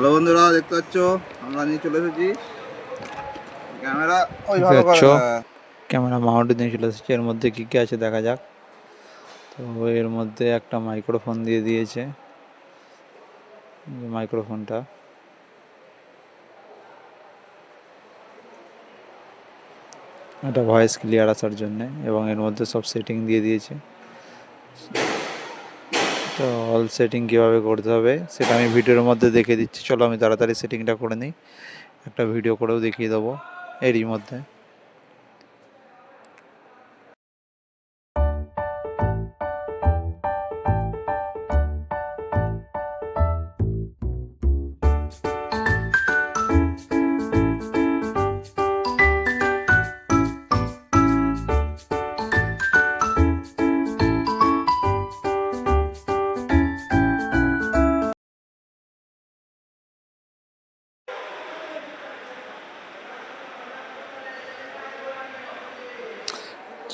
Hello বন্ধুরা দেখতে পাচ্ছ? আমরা নিয়ে চলে এসেছি। ক্যামেরা ওই ভালো। ক্যামেরা মাউন্ট দিয়ে চলে এসেছে। এর মধ্যে কী কী আছে দেখা যাক। তো এর মধ্যে একটা মাইক্রোফোন দিয়ে দিয়েছে। মাইক্রোফোনটা। এটা ভয়েস ক্লিয়ার আসার জন্যে এবং এর মধ্যে সব সেটিং দিয়ে দিয়েছে। তো অল সেটিং কীভাবে করতে হবে, সেটা আমি ভিডিওর মধ্যে দেখে দিচ্ছি। চলো আমি তাড়াতাড়ি সেটিংটা করে নিই। একটা ভিডিও করেও দেখিয়ে দেবো, এরই মধ্যে।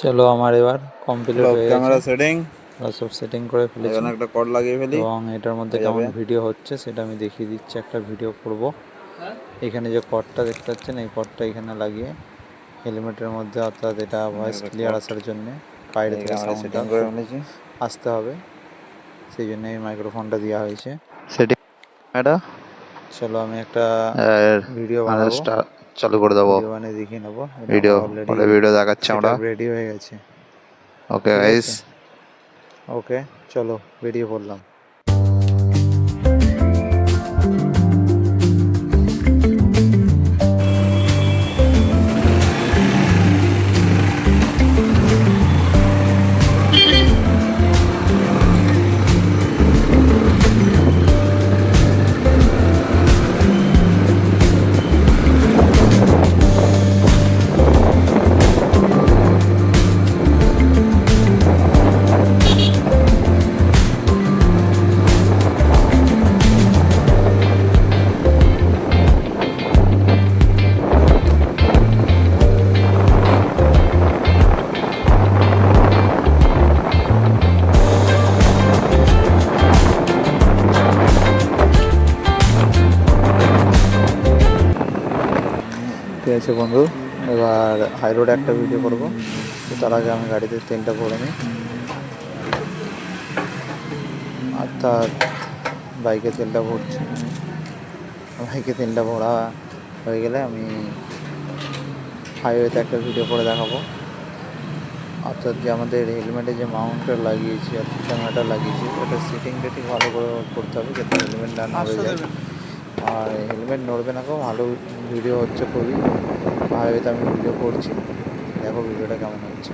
চলো আমার এবার কমপ্লিট হয়ে গেছে। ক্যামেরা সেটিং সব সেটিং করে ফেলেছি। এখানে একটা কর্ড লাগিয়ে ফেলি। এবং এটার মধ্যে হয়ে কেমন ভিডিও হচ্ছে সেটা আমি দেখিয়ে দিচ্ছি একটা ভিডিও করব। এখানে যে কর্ডটা দেখতে পাচ্ছেন এই কর্ডটা এখানে লাগিয়ে হেলমেটের মধ্যে অর্থাৎ এটা ভয়েস ক্লিয়ার আসার জন্য বাইরে থেকে সাউন্ডটা সেটিং করে ফেলেছি। আসতে হবে। সেই জন্য এই মাইক্রোফোনটা দেওয়া হয়েছে। সেটিং এটা? চলো আমি একটা ভিডিও মানে বানাবো। চালু করে দেবো। দেখিয়ে নেব। ভিডিও পরে ভিডিও দেখাচ্ছি আমরা। রেডি হয়ে গেছে। ওকে গাইস ওকে চলো বেরিয়ে পড়লাম আছে বন্ধু। এবার হাই রোডে একটা ভিডিও করব। তো তার আগে আমি গাড়িতে তেলটা ভরে নিই। অর্থাৎ বাইকে তেলটা ভরছি। বাইকে তেলটা ভরা হয়ে গেলে আমি হাইওয়েতে একটা ভিডিও করে দেখাবো। অর্থাৎ যে আমাদের হেলমেটে যে মাউন্টটা লাগিয়েছি আর ক্যামেরাটা লাগিয়েছি, ওটা সেটিংটা ঠিক ভালো করে করতে হবে যাতে হেলমেট না নড়ে যায়। আর হেলমেট নড়বে না কেউ ভালো ভিডিও হচ্ছে খুবই ভালোভাবে আমি ভিডিও করছি। দেখো ভিডিওটা কেমন হচ্ছে।